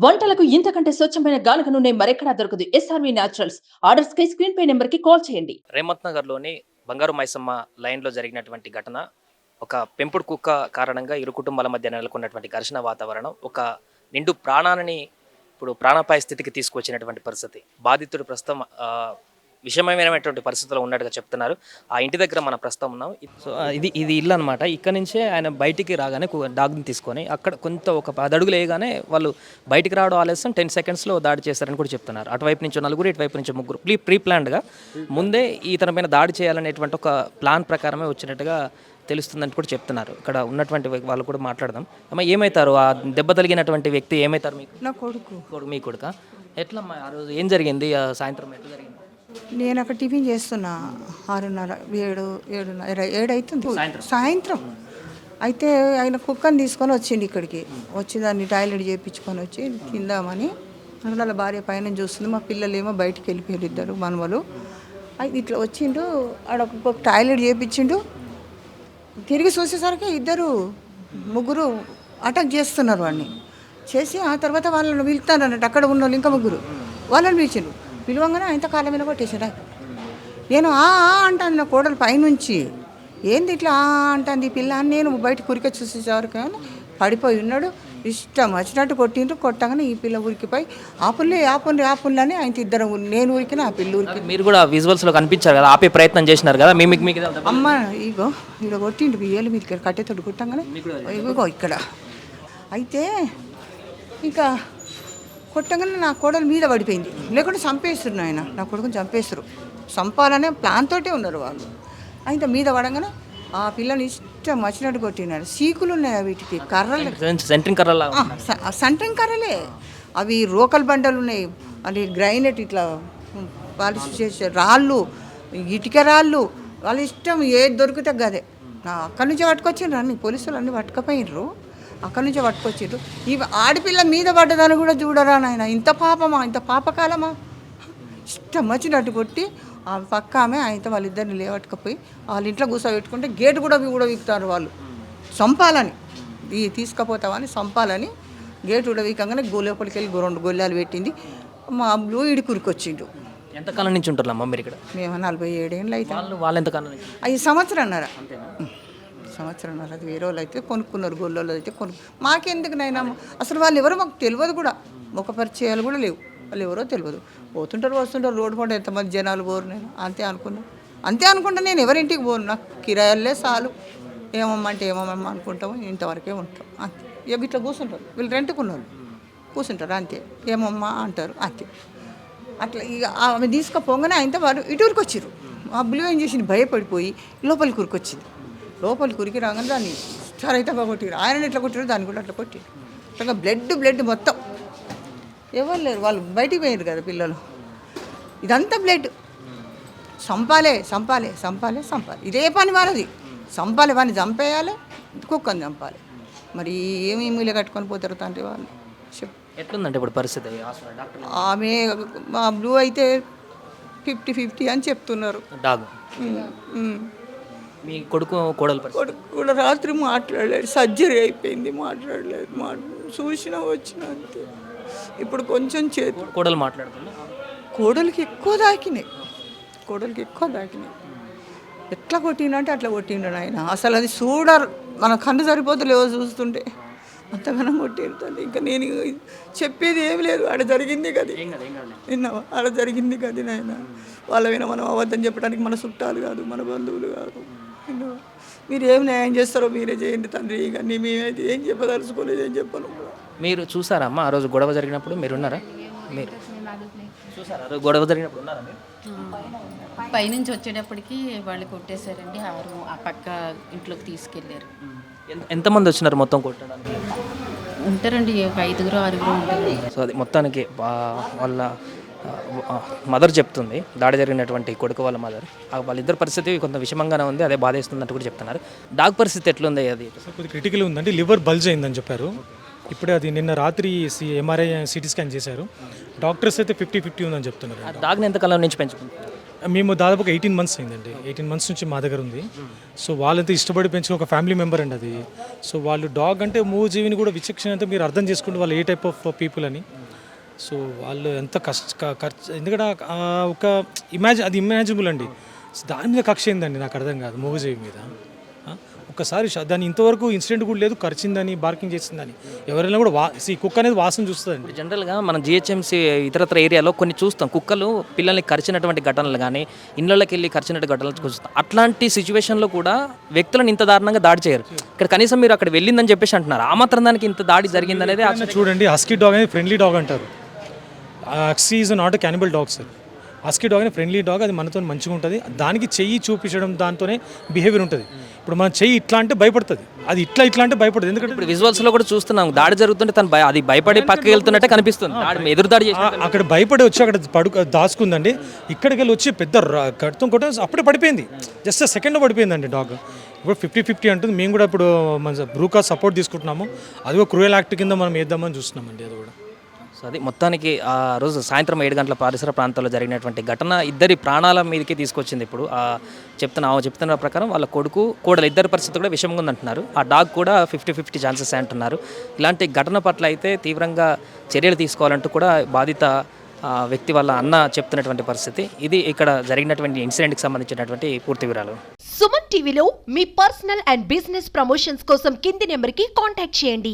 వంటలకు ఇంతకంటే స్వచ్ఛమైన గానుక నూనె మరెక్కడా దొరకదు. ఎస్ఆర్వి న్యాచురల్స్ ఆర్డర్స్ కై స్క్రీన్ పే నెంబర్కి కాల్ చేయండి. రేమత్ నగర్లోని బంగారు మైసమ్మ లైన్లో జరిగినటువంటి ఘటన ఒక పెంపుడు కుక్క కారణంగా ఇరు కుటుంబాల మధ్య నెలకొన్నటువంటి ఘర్షణ వాతావరణం ఒక నిండు ప్రాణాలని ఇప్పుడు ప్రాణాపాయ స్థితికి తీసుకొచ్చినటువంటి పరిస్థితి. బాధితుడు ప్రస్తుతం ఆ, విషమమైనటువంటి పరిస్థితిలో ఉన్నట్టుగా చెప్తున్నారు. ఆ ఇంటి దగ్గర మనం ప్రస్తుతం ఉన్నాం. సో ఇది ఇది ఇల్లు అనమాట ఇక్కడ నుంచే ఆయన బయటికి రాగానే డాగ్ని తీసుకొని అక్కడ కొంత ఒక పది అడుగులు వేయగానే వాళ్ళు బయటికి రావడం ఆలస్యం. టెన్ సెకండ్స్లో దాడి చేశారని కూడా చెప్తున్నారు. అటువైపు నుంచి నలుగురు ఇటువైపు నుంచి ముగ్గురు. ప్రీ ప్రీ ప్లాన్డ్గా ముందే ఇతని పైన దాడి చేయాలనేటువంటి ఒక ప్లాన్ ప్రకారమే వచ్చినట్టుగా తెలుస్తుందని కూడా చెప్తున్నారు. ఇక్కడ ఉన్నటువంటి వాళ్ళు కూడా మాట్లాడదాం. అమ్మ ఏమవుతారు ఆ దెబ్బ తగిలినటువంటి వ్యక్తి ఏమవుతారు మీకు? నా కొడుకు మీ కొడుక? ఎట్లమ్మా ఆ రోజు ఏం జరిగింది? ఆ సాయంత్రం ఎట్లా జరిగింది? నేను అక్కడ టిఫిన్ చేస్తున్నా. ఆరున్నర ఏడు ఏడున్నర ఏడు అవుతుంది సాయంత్రం. అయితే ఆయన కుక్కని తీసుకొని వచ్చిండు ఇక్కడికి. వచ్చి దాన్ని టాయిలెట్ చేయించుకొని వచ్చి తిందామని. వాళ్ళ భార్య పైన చూస్తుంది. మా పిల్లలు ఏమో బయటికి వెళ్ళిపోయారు ఇద్దరు మనవలు. అయితే ఇట్లా వచ్చిండు. ఆడ ఒక టాయిలెట్ చేయించిండు తిరిగి చూసేసరికి ఇద్దరు ముగ్గురు అటాక్ చేస్తున్నారు వాడిని. చేసి ఆ తర్వాత వాళ్ళని పిలుతాను అన్నట్టు అక్కడ ఉన్న వాళ్ళు ఇంకా ముగ్గురు. వాళ్ళని పిలిచిండు. పిలవంగానే ఆయన కాళ్ళ మీద కొట్టేసాడు నేను ఆ ఆ అంటాను నా కోడలు పైనుంచి. ఏంది ఇట్లా ఆ అంటాంది ఈ పిల్ల? అని నేను బయట కురిక చూసేసరికి కానీ పడిపోయి ఉన్నాడు. ఇష్టం వచ్చినట్టు కొట్టిండ్రు. కొట్టగానే ఈ పిల్ల ఉరికిపోయి ఆపుల్లి ఆపుల్లి ఆపుల్లి అని ఆయన ఇద్దరు నేను ఉరికిన ఆ పిల్ల ఉరికి మీరు కూడా విజువల్స్లో కనిపించారు కదా ఆపే ప్రయత్నం చేసినారు కదా మీ మీకు అమ్మ ఇగో ఇక్కడ కొట్టిండు ఏళ్ళు మీద కట్టెతోటి కొట్టంగానే ఇగో ఇక్కడ. అయితే ఇంకా కొట్టంగానే నా కోడలు మీద పడిపోయింది. లేకుంటే చంపేస్తున్నారు ఆయన నా కొడుకుని చంపేస్తారు చంపాలనే ప్లాన్ తోటే ఉన్నారు వాళ్ళు. అయితే మీద పడంగానే ఆ పిల్లని ఇష్టం వచ్చినట్టు కొట్టినాడు సీకులు ఉన్నాయి వీటికి కర్రలు. సెంట్రింగ్ కర్రలా ఆ, స- ఆ సంటం కర్రలే. అవి రోకల్ బండలు ఉన్నాయి. అది గ్రైనెట్ ఇట్లా పాలిష్ చేసే రాళ్ళు ఇటుక రాళ్ళు వాళ్ళ ఇష్టం ఏది దొరికితే గదే. నా అక్కడి నుంచే పట్టుకొచ్చిండ్రు అన్ని. పోలీసులు అన్ని పట్టుకపోయినరు అక్కడి నుంచే పట్టుకొచ్చిండ్రు ఈ ఆడపిల్ల మీద పడ్డదాన్ని కూడా చూడరా నాయన? ఇంత పాపమా? ఇంత పాపకాలమా? ఇష్టం వచ్చినట్టు కొట్టి ఆ పక్క ఆమె ఆయనతో వాళ్ళిద్దరిని లేవట్టుకపోయి వాళ్ళ ఇంట్లో కూర్చోబెట్టుకుంటే గేట్ కూడా కూడా వీకుతారు వాళ్ళు. చంపాలని. ఈ తీసుకపోతామని చంపాలని గేట్ కూడా వీకంగానే గోలోపలికి వెళ్ళి రెండు గొల్లాలు పెట్టింది. మా బ్లూ ఇడి కురికొచ్చిండు ఎంతకాలం నుంచి ఉంటారు అమ్మ మీరు ఇక్కడ? మేము నలభై ఏడేళ్ళు అయితే. వాళ్ళు వాళ్ళు ఎంతకాలం నుంచి? అవి సంవత్సరం అన్నారా? సంవత్సరం అన్నారు అది వేరే వాళ్ళు అయితే కొనుక్కున్నారు గొల్లోళ్ళు అయితే కొను మాకెందుకు నైనా అసలు వాళ్ళు ఎవరో మాకు తెలియదు కూడా. ముఖ పరిచయాలు కూడా లేవు. వాళ్ళు ఎవరో తెలియదు పోతుంటారు వస్తుంటారు రోడ్డు పంట ఎంతమంది జనాలు పోరు నేను. అంతే అనుకున్నా. అంతే అనుకుంటా నేను ఎవరింటికి పోను. నాకు కిరాయలే చాలు. ఏమమ్మా అంటే ఏమమ్మా అనుకుంటాము. ఇంతవరకే ఉంటాం. అంతే. ఇక ఇట్లా కూర్చుంటారు వీళ్ళు రెంట్కున్నారు. కూర్చుంటారు అంతే. ఏమమ్మా అంటారు. అంతే. అట్లా ఇక ఆమె తీసుకుపోగానే ఆయనతో వాడు ఇటువరకు వచ్చారు ఆ బ్లూ ఏం చేసింది భయపడిపోయి లోపలికి కురికొచ్చింది లోపలికి కురికి రాగానే దాన్ని చరైతంగా కొట్టిరు ఆయన ఎట్లా కొట్టారు దాన్ని కూడా అట్లా కొట్టిరు. అట్లా బ్లడ్ బ్లడ్ మొత్తం. ఎవరు లేరు. వాళ్ళు బయటికి పోయారు కదా పిల్లలు. ఇదంతా బ్లడ్. సంపాలే సంపాలే సంపాలే సంపాలి. ఇదే పని వాళ్ళది. సంపాలి వాడిని చంపేయాలి కుక్కని చంపాలి. మరి ఏమి మూల కట్టుకొని పోతారు తండ్రి వాళ్ళు? చెప్పు. ఎట్లుందంటే ఇప్పుడు పరిస్థితి? ఆమె మా బ్లూ అయితే ఫిఫ్టీ ఫిఫ్టీ అని చెప్తున్నారు. డాగ్. మీ కొడుకు కోడలు కొడుకు కూడా రాత్రి మాట్లాడలేదు సర్జరీ అయిపోయింది మాట్లాడలేదు మా చూసినా వచ్చిన అంతే. ఇప్పుడు కొంచెం చేతి కోడలు మాట్లాడుతున్నా కోడలికి ఎక్కువ దాకినాయి. కోడలికి ఎక్కువ దాకినాయి. ఎట్లా కొట్టిండంటే అట్లా కొట్టిండు ఆయన అసలు అది చూడరు. మన కన్ను సరిపోతలేవో చూస్తుంటే. అంతగానం కొట్టింటుంది ఇంకా నేను చెప్పేది ఏమి లేదు. ఆడ జరిగింది కదా విన్నావా? ఆడ జరిగింది కదా నాయన. వాళ్ళ విన మనం అబద్ధం చెప్పడానికి మన చుట్టాలు కాదు మన బంధువులు కాదు. మీరు ఏం న్యాయం చేస్తారో మీరే చేయండి తండ్రి. కానీ మేమైతే ఏం చెప్పదలుచుకోలేదు ఏం చెప్పను. మీరు చూసారా అమ్మ ఆ రోజు గొడవ జరిగినప్పుడు మీరు ఉన్నారా మీరు చూసారా? ఆ రోజు గొడవ జరిగినప్పుడు ఉన్నారా మీరు? పైనుంచి వచ్చేటప్పటికి వాళ్ళు కొట్టేశారండి. ఆరు ఆ పక్క ఇంట్లోకి తీసుకెళ్ళారు. ఎంత- ఎంతమంది వచ్చినారు మొత్తం కొట్టడానికి? ఉంటారండి ఒక ఐదుగురు ఆరుగురు ఉంటారు. సో అది మొత్తానికి వా- వాళ్ళ మదర్ చెప్తుంది దాడి జరిగినటువంటి కొడుకు వాళ్ళ మదర్. వాళ్ళిద్దరి పరిస్థితి కొంత విషమంగానే ఉంది అదే బాధేస్తుందంటూ కూడా చెప్తున్నారు. డాగ్ పరిస్థితి ఎట్లుంది అది? క్రిటికల్ ఉందండి లివర్ బల్జ్ అయిందని చెప్పారు. ఇప్పుడే అది నిన్న రాత్రి సి ఎంఆర్ఐ సిటీ స్కాన్ చేశారు. డాక్టర్స్ అయితే ఫిఫ్టీ ఫిఫ్టీ ఉందని చెప్తున్నారు. డాగ్ని ఎంతకాలం నుంచి పెంచుకుంది మేము దాదాపు ఎయిటీన్ మంత్స్ అయిందండి. ఎయిటీన్ మంత్స్ నుంచి మా దగ్గర ఉంది. సో వాళ్ళంతా ఇష్టపడి పెంచిన ఒక ఫ్యామిలీ మెంబర్ అండి అది. సో వాళ్ళు డాగ్ అంటే మూగజీవిని కూడా విచక్షణ అంటే మీరు అర్థం చేసుకుంటే వాళ్ళు ఏ టైప్ ఆఫ్ పీపుల్ అని. సో వాళ్ళు ఎంత కష్ట ఖర్చు ఎందుకంటే ఒక ఇమాజిన్ అది ఇమాజినబుల్ అండి. దాని మీద కక్ష ఏందండి? నాకు అర్థం కాదు మూగజీవి మీద? ఒక్కసారి దాని ఇంతవరకు ఇన్సిడెంట్ కూడా లేదు కరిచిందని బార్కింగ్ చేసిందని. ఎవరైనా కూడా వా కుక్క అనేది వాసన చూస్తుందండి. జనరల్గా మనం జిహెచ్ఎంసీ ఇతరత్ర ఏరియాలో కొన్ని చూస్తాం. కుక్కలు పిల్లల్ని కరిచినటువంటి ఘటనలు కానీ ఇళ్ళకి వెళ్ళి కరిచినట్టు ఘటనలు చూస్తాం. అట్లాంటి సిచ్యువేషన్లో కూడా వ్యక్తులను ఇంత దారుణంగా దాడి చేయరు. ఇక్కడ కనీసం మీరు అక్కడ వెళ్ళిందని చెప్పేసి అంటున్నారు. ఆ మాత్రం దానికి ఇంత దాడి జరిగిందనేది చూడండి హస్కీ డాగ్ అనేది ఫ్రెండ్లీ డాగ్ అంటారు. Husky is not cannibal dog sir husky dog అనేది ఫ్రెండ్లీ డాగ్ అది మనతో మంచిగా ఉంటుంది. దానికి చెయ్యి చూపించడం దాంతోనే బిహేవియర్ ఉంటుంది. ఇప్పుడు మన చెయ్యి ఇట్లా అంటే భయపడుతుంది. అది ఇట్లా ఇట్లా అంటే భయపడుతుంది. ఎందుకంటే ఇప్పుడు విజువల్స్లో కూడా చూస్తున్నాం. దాడి జరుగుతుంటే తను భయ- అది భయపడి పక్కకి వెళ్తున్నట్టే కనిపిస్తుంది. ఎదురు దాడి అక్కడ భయపడి వచ్చి అక్కడ పడు దాచుకుందండి. ఇక్కడికి వెళ్ళి వచ్చి పెద్ద కడుతం కొట్ట అప్పుడే పడిపోయింది. జస్ట్ సెకండ్లో పడిపోయిందండి డాగ్ ఇప్పుడు ఫిఫ్టీ ఫిఫ్టీ అంటుంది. మేము కూడా ఇప్పుడు మన బ్రూకా సపోర్ట్ తీసుకుంటున్నాము. అది కూడా క్రూయల్ యాక్ట్ కింద మనం వేద్దామని చూస్తున్నామండి అది కూడా. సో అది మొత్తానికి ఆ రోజు సాయంత్రం ఏడు గంటల పరిసర ప్రాంతాల్లో జరిగినటువంటి ఘటన ఇద్దరి ప్రాణాల మీదకి తీసుకొచ్చింది ఇప్పుడు. ఆ చెప్తున్న ఆమె చెప్తున్న ప్రకారం వాళ్ళ కొడుకు కోడలు ఇద్దరి పరిస్థితి కూడా విషమంగా ఉందంటున్నారు. ఆ డాగ్ కూడా ఫిఫ్టీ ఫిఫ్టీ ఛాన్సెస్ అంటున్నారు. ఇలాంటి ఘటన పట్ల అయితే తీవ్రంగా చర్యలు తీసుకోవాలంటూ కూడా బాధిత వ్యక్తి వాళ్ళ అన్న చెప్తున్నటువంటి పరిస్థితి. ఇది ఇక్కడ జరిగినటువంటి ఇన్సిడెంట్కి సంబంధించినటువంటి పూర్తి వివరాలు. సుమన్ టీవీలో మీ పర్సనల్ అండ్ బిజినెస్ ప్రమోషన్స్ కోసం కింది నెంబర్కి కాంటాక్ట్ చేయండి.